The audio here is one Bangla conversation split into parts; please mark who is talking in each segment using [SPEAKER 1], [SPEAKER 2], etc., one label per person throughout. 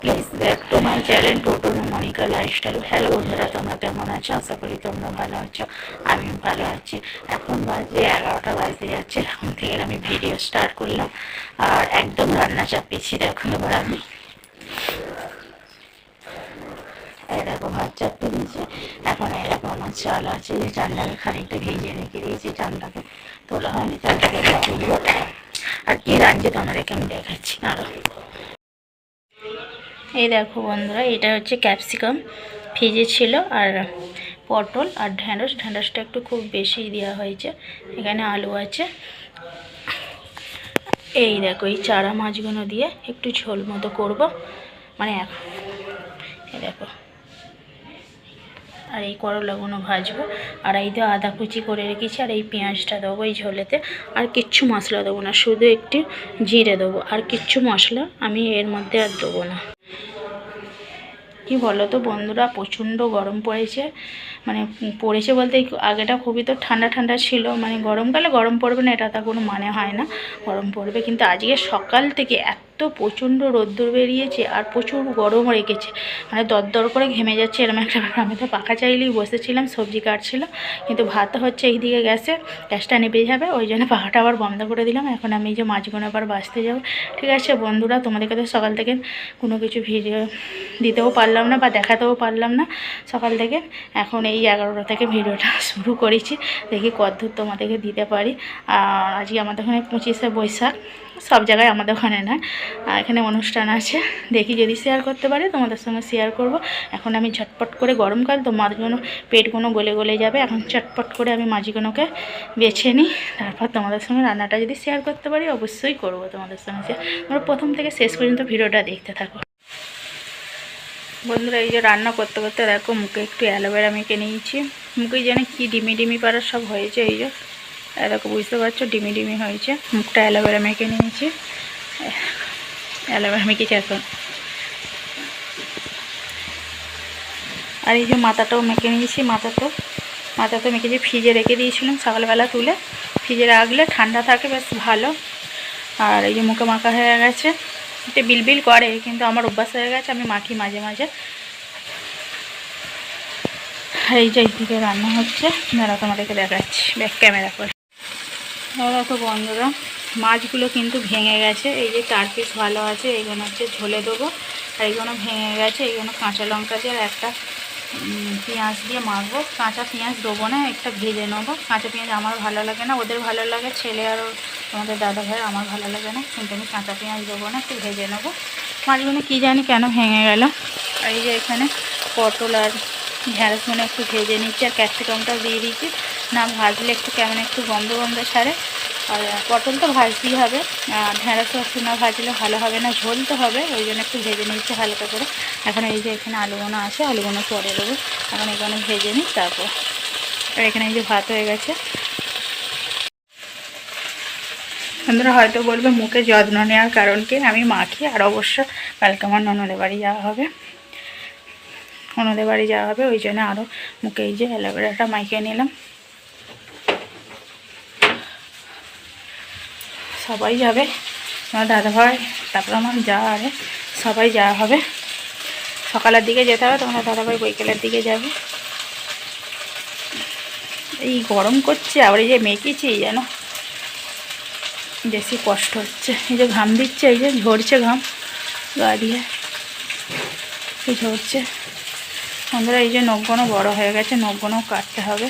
[SPEAKER 1] Please back to channel Toto Monika lifestyle hello বন্ধুরা, তোমরা কেমন আছো? আশা করি তোমরা ভালো আছো, আমিও ভালো আছি। এখন বাজে এগারোটা বাজতে যাচ্ছে, এখন থেকে আমি ভিডিও স্টার্ট করলাম। আর একদম রান্না চাপিয়েছি, দেখো এবার আমি। এরকম ভাত চাপতে দিয়েছি। এখন এরকম আমার চাল আছে যে চালটাকে খানিকটা ভিজিয়ে রেখে দিয়েছি, চালটাকে তোলা হয়নি, চালটাকে আর কি রাঁধছে তোমাদেরকে আমি দেখাচ্ছি আরও এই দেখো বন্ধুরা, এটা হচ্ছে ক্যাপসিকাম ভিজে ছিল আর পটল আর ঢ্যাঁড়স। ঢ্যাঁড়সটা একটু খুব বেশি দেওয়া হয়েছে। এখানে আলু আছে। এই দেখো, এই চারা মাছগুলো দিয়ে একটু ঝোল মতো করব। মানে এই দেখো। আর এই করলাগুলো ভাজবো। আর এই তো আদা কুচি করে রেখেছি, আর এই পেঁয়াজটা দেবো এই ঝোলেতে। আর কিচ্ছু মশলা দেবো না, শুধু একটু জিরে দেবো। আর কিচ্ছু মশলা আমি এর মধ্যে আর দেবো না। কি বলো তো বন্ধুরা প্রচণ্ড গরম পড়েছে। মানে পড়েছে বলতে আগেটা খুবই তো ঠান্ডা ঠান্ডা ছিল। মানে গরমকালে গরম পড়বে না, এটা তো কোনো মানে হয় না। গরম পড়বে, কিন্তু আজকে সকাল থেকে এত প্রচণ্ড রোদ্দুর বেরিয়েছে আর প্রচুর গরম রেখেছে। মানে দরদর করে ঘেমে যাচ্ছে এরকম একটা ব্যাপার। আমি তো পাখা চাইলেই বসেছিলাম, সবজি কাটছিলাম কিন্তু ভাত হচ্ছে এইদিকে গ্যাসে, গ্যাসটা নেবে যাবে, ওই জন্য পাখাটা আবার বন্ধ করে দিলাম। এখন আমি যে মাছগুলো আবার বাঁচতে যাব। ঠিক আছে বন্ধুরা, তোমাদেরকে তো সকাল থেকে কোনো কিছু ভিডিও দিতেও পারলাম না বা দেখাতেও পারলাম না সকাল থেকে। এখন এই এগারোটা থেকে ভিডিওটা শুরু করেছি, দেখি কতদূর তোমাদেরকে দিতে পারি। আর আজকে আমাদের ওখানে পঁচিশে বৈশাখ, সব জায়গায় আমাদের ওখানে আর এখানে অনুষ্ঠান আছে। দেখি যদি শেয়ার করতে পারি, তোমাদের সঙ্গে শেয়ার করব। এখন আমি ঝটপট করে গরমকাল তো মাছগুলো, পেটগুলো গলে গলে যাবে। এখন চটপট করে আমি মাছগুলোকে বেছে নিই। তারপর তোমাদের সঙ্গে রান্নাটা যদি শেয়ার করতে পারি, অবশ্যই করব তোমাদের সঙ্গে শেয়ার প্রথম থেকে শেষ পর্যন্ত ভিডিওটা দেখতে থাকো। বন্ধুরা, এই যে রান্না করতে করতে দেখো, মুখে একটু অ্যালোভেরা মেখে নিয়েছি। মুখে যেন কি ডিমি ডিমি পাড়ার সব হয়েছে, এই যে। দেখো, বুঝতে পারছ, ডিমি ডিমি হয়েছে। মুখটা অ্যালোভেরা মেখে নিয়েছি। অ্যালোভেরা মেখেছি এখন। আর এই যে মাথাটাও মেখে নিয়েছি মাথাতেও মাথাতেও মেখেছি ফ্রিজে রেখে দিয়েছিলাম সকালবেলা তুলে, ফ্রিজে রাখলে ঠান্ডা থাকে, বেশ ভালো। আর এই যে মুখে মাখা হয়ে গেছে, একটু বিলবিল করে, কিন্তু আমার অভ্যাস হয়ে গেছে, আমি মাখি মাঝে মাঝে। এই যে এইদিকে রান্না হচ্ছে দাঁড়া তোমাদেরকে দেখাচ্ছি ব্যাক ক্যামেরা করে। দেখো বন্ধুরা। মাছগুলো কিন্তু ভেঙে গেছে। এই যে চার পিস ভালো আছে, এইগুলো হচ্ছে ঝোলে দেবো। আর এইগুলো ভেঙে গেছে, এইগুলো কাঁচা লঙ্কা দিয়ে আর একটা পেঁয়াজ দিয়ে মাখবো। কাঁচা পেঁয়াজ দেবো না, একটা ভেজে নেব। কাঁচা পেঁয়াজ আমার ভালো লাগে না, ওদের ভালো লাগে, ছেলে আর তোমাদের দাদা ভাই আমার ভালো লাগে না। কিন্তু আমি কাঁচা পেঁয়াজ দেবো না, একটু ভেজে নেব। মাছগুলো কী জানি কেন ভেঙে গেল। আর এই যে এখানে পটল আর ঢ্যাঁড়সগুলো একটু ভেজে নিচ্ছি, আর ক্যাপসিকামটাও দিয়ে দিচ্ছি। না, ভাজলে একটু কেমন একটু গন্ধ গন্ধ ছাড়ে। আর পটল তো ভাজতেই হবে। ঢ্যাঁড়সও একটু না ভাজলে ভালো হবে না, ঝোল তো হবে, ওই জন্য একটু ভেজে নিচ্ছি হালকা করে। এখন এই যে এখানে আলুগুলো আছে আলুগুলো পরে দেবো। এখন এখানে ভেজে নিই, তারপর। আর এখানে এই যে ভাত হয়ে গেছে। বন্ধুরা হয়তো বলবে মুখে যত্ন নেওয়ার কারণ কি? আমি মাখি, আর অবশ্য কালকে আমার ননদের বাড়ি যাওয়া হবে। ননদের বাড়ি যাওয়া হবে, ওই জন্য আরও মুখে এই যে অ্যালোভেরাটা মাখিয়ে নিলাম। সবাই যাবে। আমার দাদাভাই, তারপর আমার যা আরে সবাই যাওয়া হবে। সকালের দিকে যেতে হবে তোমার দাদাভাই বৈকালের দিকে যাবে। এই গরম করছে, আবার এই যে মেখেছি যেন বেশি কষ্ট হচ্ছে। এই যে ঘাম দিচ্ছে, এই যে ঝরছে ঘাম গা দিয়ে। এই ঝরছে? বন্ধুরা, এই যে নখগুলো বড় হয়ে গেছে, নখগুলো কাটতে হবে।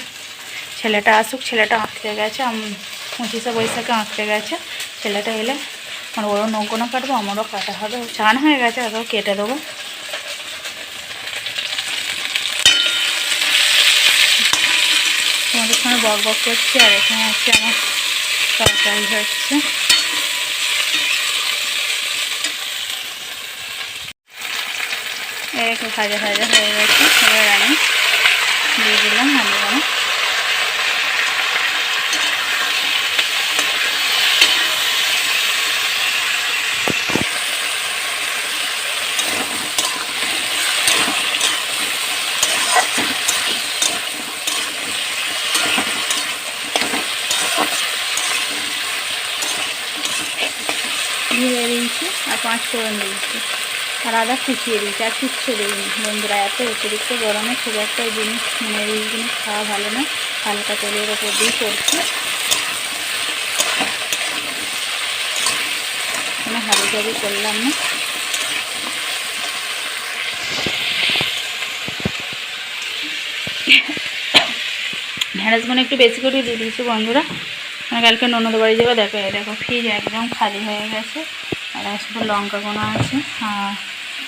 [SPEAKER 1] ছেলেটা আসুক, ছেলেটা আঁকতে গেছে পঁচিশে বৈশাখে আঁকতে গেছে। ছেলেটা এলে আমার ওরও নখগুলো কাটবো, আমারও কাটা হবে। চান হয়ে গেছে, আরও কেটে দেবো। তোমাদের সঙ্গে বক বক করছি, আর এখানে হচ্ছে আমার তরকারি হচ্ছে। একটু ভাজা ভাজা হয়ে গেছে, এবার আমি দিয়ে দিলাম আলুগুলো দিয়ে দিয়েছি এখন পাঁচ ফোড়ন দিয়েছি আর আদা কুচিয়ে দিয়েছি। আর কিচ্ছু দিইনি। বন্ধুরা, এত অতিরিক্ত গরমে খুব একটা জিনিস মানে এই জিনিস খাওয়া ভালো না। হালকা তেলের ওপর দিয়ে করছি। কোনো হাবি জাবি করলাম না। ঢ্যাঁড়সগুলো একটু বেশি করে দিয়ে দিয়েছি বন্ধুরা। মানে কালকে ননদ বাড়ি যাব, দেখো দেখো, ফ্রিজ একদম খালি হয়ে গেছে। আর শুধু লঙ্কা গোনা আছে, আর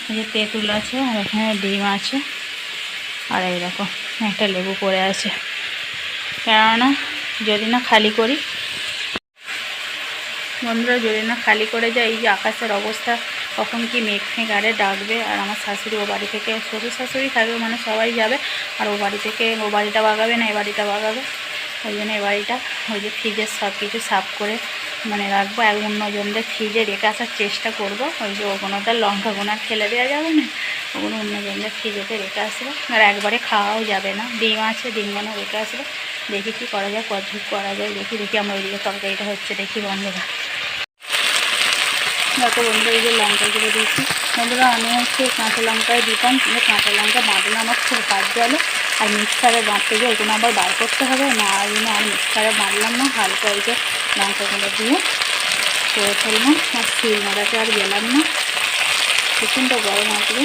[SPEAKER 1] এই যে তেঁতুল আছে, আর এখানে ডিম আছে। আর এই দেখো, একটা লেবু পড়ে আছে। কেননা যদি না খালি করি, বন্ধুরা যদি না খালি করে যায়, এই যে আকাশের অবস্থা, কখন কি মেঘ ফেঁক আরে ডাকবে, আর আমার শাশুড়ি ও বাড়ি থেকে, শ্বশুর শাশুড়ি থাকবে মানে সবাই যাবে, আর ও বাড়ি থেকে, ও বাড়িটা বাগাবে না, এ বাড়িটা বাগাবে। ওই জন্য এ বাড়িটা ওই যে ফ্রিজের সব কিছু সাফ করে মানে রাখব এক অন্যজনদের ফ্রিজে রেখে আসার চেষ্টা করব। ওই যে ওগুলো তো লঙ্কা গোনা ফেলে দেওয়া যাবে না? ওগুলো অন্যজনদের ফ্রিজেতে রেখে আসব। আর একবারে খাওয়াও যাবে না। ডিম আছে ডিমগুলো রেখে আসব। দেখি কী করা যায়, কত করা যায়। দেখি দেখি আমার ওইদিকে তরকারিটা হচ্ছে, দেখি বন্ধুরা। যত বন্ধুরা, এই যে লঙ্কাগুলো দিয়েছি। বন্ধুরা আমি হচ্ছে কাঁচা লঙ্কায় দিতাম কিন্তু কাঁচা লঙ্কা বাঁধলে আমার খুব হাত জলে আর মিক্সারে বাঁধতে গিয়ে ওইগুলো আবার বার করতে হবে না আর জন্য আর মিক্সারে বাঁধলাম না হালকা ওই যে লঙ্কাগুলো দিয়ে করে ফেললাম। আর শিল মারাতে আর গেলাম না। প্রচণ্ড গরম আসবে।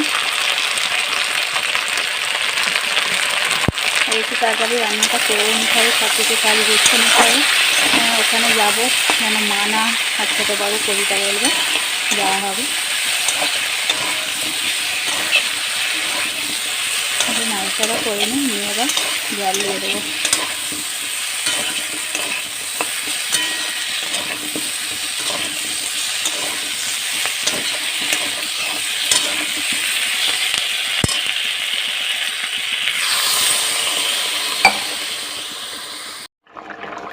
[SPEAKER 1] একটু তাড়াতাড়ি রান্নাটা করে নিতে হবে সব কিছু কাজ গুছিয়ে নিতে হবে। হ্যাঁ, ওখানে যাব যেন মা না আর ছোটো বাবু কবিতা বলবে যাওয়া হবে। নাড়াচাড়া করে নিই নিয়ে এবার জল দিয়ে দেবো।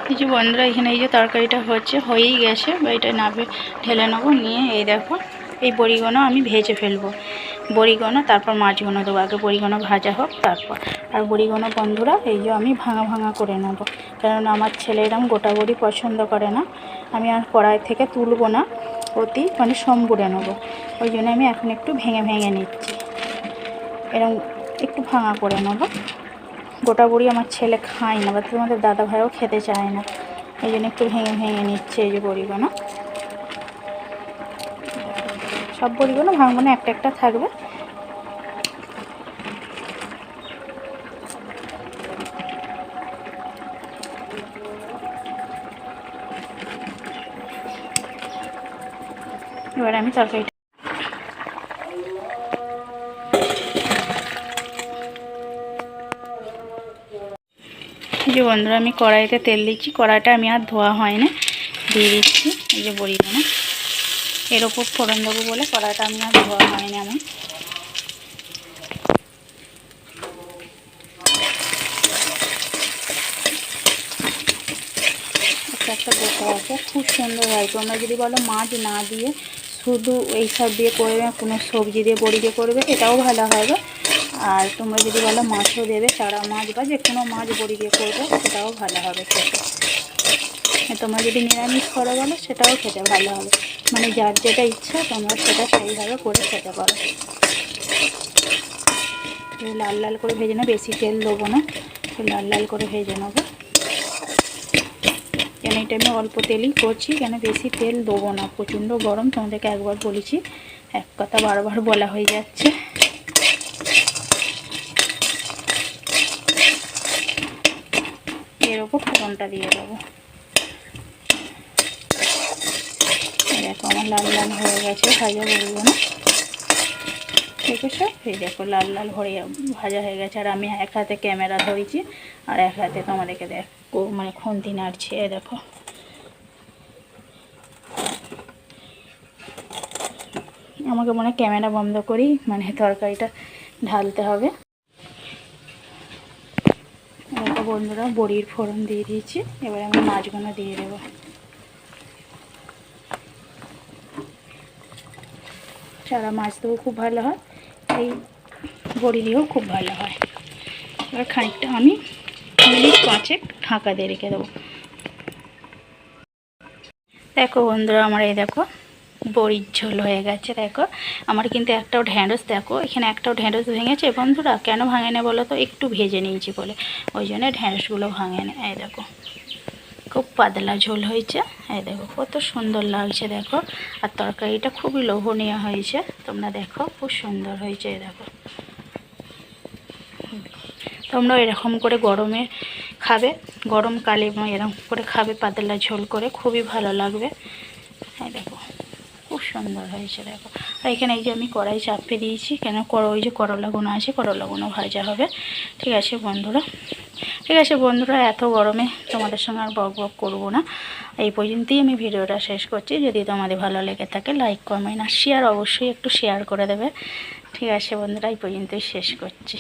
[SPEAKER 1] কিছু বন্ধুরা, এখানে এই যে তরকারিটা হচ্ছে, হয়েই গেছে। বা এটা নাবে ঢেলে নেব, নিয়ে এই দেখো, এই বড়িগুলো আমি ভেজে ফেলব। বড়িগুলো তারপর মাছগুলো দেবো আগে বড়িগুলো ভাজা হোক, তারপর। আর বড়িগুলো বন্ধুরা, এই যে আমি ভাঙা ভাঙা করে নেব। কারণ আমার ছেলে এরম গোটা বড়ি পছন্দ করে না। আমি আর কড়াই থেকে তুলবো না। অতি মানে সম্বুরে নেব। ওই জন্য আমি এখন একটু ভেঙে ভেঙে নিচ্ছি। এরম একটু ভাঙা করে নেব। গোটা বড়ি আমার ছেলে খায় না বা তোমাদের দাদা ভাইও খেতে চায় না। এই জন্য একটু ভেঙে ভেঙে নিচ্ছে এই যে বড়িগুলো সব বড়িগুলো ভাঙবো না, একটা একটা থাকবে। এবার আমি তরকারিটা যে বন্ধুরা, আমি কড়াইতে তেল দিচ্ছি, কড়াইটা আমি আর ধোয়া হয় না দিয়ে দিচ্ছি, এই যে বড়িগুলো এর ওপর ফোড়ন দেবো বলে কড়াইটা আমি আর ধোয়া হয়নি আমার একটা একটা বোকা আছে, খুব সুন্দর হয়। তোমরা যদি বলো মাছ না দিয়ে শুধু এইসব দিয়ে করবে কোনো সবজি দিয়ে, বড়ি দিয়ে করবে, এটাও ভালো হবে আর তোমরা যদি বলো মাছও দেবে, চারা মাছ বা যে কোনো মাছ বড়ি দিয়ে করবে, সেটাও ভালো হবে খেতে। তোমরা যদি নিরামিষ করো বলো, সেটাও খেতে ভালো হবে। মানে যার যেটা ইচ্ছা, তোমরা সেটা সেইভাবে করে খেতে পারো। লাল লাল করে ভেজে নেব, বেশি তেল দেবো না লাল লাল করে ভেজে নেব। কেন এটা আমি অল্প তেলই করছি, কেন বেশি তেল দেবো না, প্রচণ্ড গরম, তোমাদেরকে একবার বলেছি, এক কথা বারবার বলা হয়ে যাচ্ছে। এর ওপর ফোড়নটা দিয়ে দেবো। দেখো, আমার লাল লাল হয়ে গেছে, ভাজা না। দেখেছ এই দেখো, লাল লাল হয়ে ভাজা হয়ে গেছে, আর আমি এক হাতে ক্যামেরা ধরেছি, আর এক হাতে তোমাদেরকে দেখো মানে খুন্তি নাড়ছি এ দেখো। আমাকে মনে ক্যামেরা বন্ধ করি মানে তরকারিটা ঢালতে হবে। বন্ধুরা, বড়ির ফোড়ন দিয়ে দিয়েছি, এবার আমি মাছগুলো দিয়ে দেবো। চারা মাছ দিয়েও খুব ভালো হয়। এই বড়ি দিয়েও খুব ভালো হয়। এবার খানিকটা আমি মিনিট পাঁচেক ঢাকা দিয়ে রেখে দেবো। দেখো বন্ধুরা, আমার এই দেখো, বড়ির ঝোল হয়ে গেছে, দেখো। আমার কিন্তু একটাও ঢ্যাঁড়স, দেখো, এখানে একটাও ঢ্যাঁড়স ভেঙেছে। বন্ধুরা, কেন ভাঙে না বলো তো? একটু ভেজে নিয়েছি বলে। ওই জন্য ঢ্যাঁড়সগুলো ভাঙে না, এই দেখো। খুব পাতলা ঝোল হয়েছে। এই দেখো কত সুন্দর লাগছে দেখো। আর তরকারিটা খুবই লোভনীয় হয়েছে। তোমরা দেখো, খুব সুন্দর হয়েছে এই দেখো। তোমরা এরকম করে গরমে খাবে। গরমকালে এরকম করে খাবে পাতলা ঝোল করে, খুবই ভালো লাগবে। হ্যাঁ দেখো, খুব সুন্দর হয়েছে দেখো। আর এখানে এই যে আমি কড়াই চাপিয়ে দিয়েছি, কেন ওই যে করলাগুলো আছে, করলা করলাগুলো ভাজা হবে। ঠিক আছে বন্ধুরা ঠিক আছে বন্ধুরা, এত গরমে তোমাদের সঙ্গে আর বক বক করব না। এই পর্যন্তই আমি ভিডিওটা শেষ করছি। যদি তোমাদের ভালো লেগে থাকে লাইক কমেন্ট আর শেয়ার অবশ্যই একটু শেয়ার করে দেবে। ঠিক আছে বন্ধুরা, এই পর্যন্তই শেষ করছি।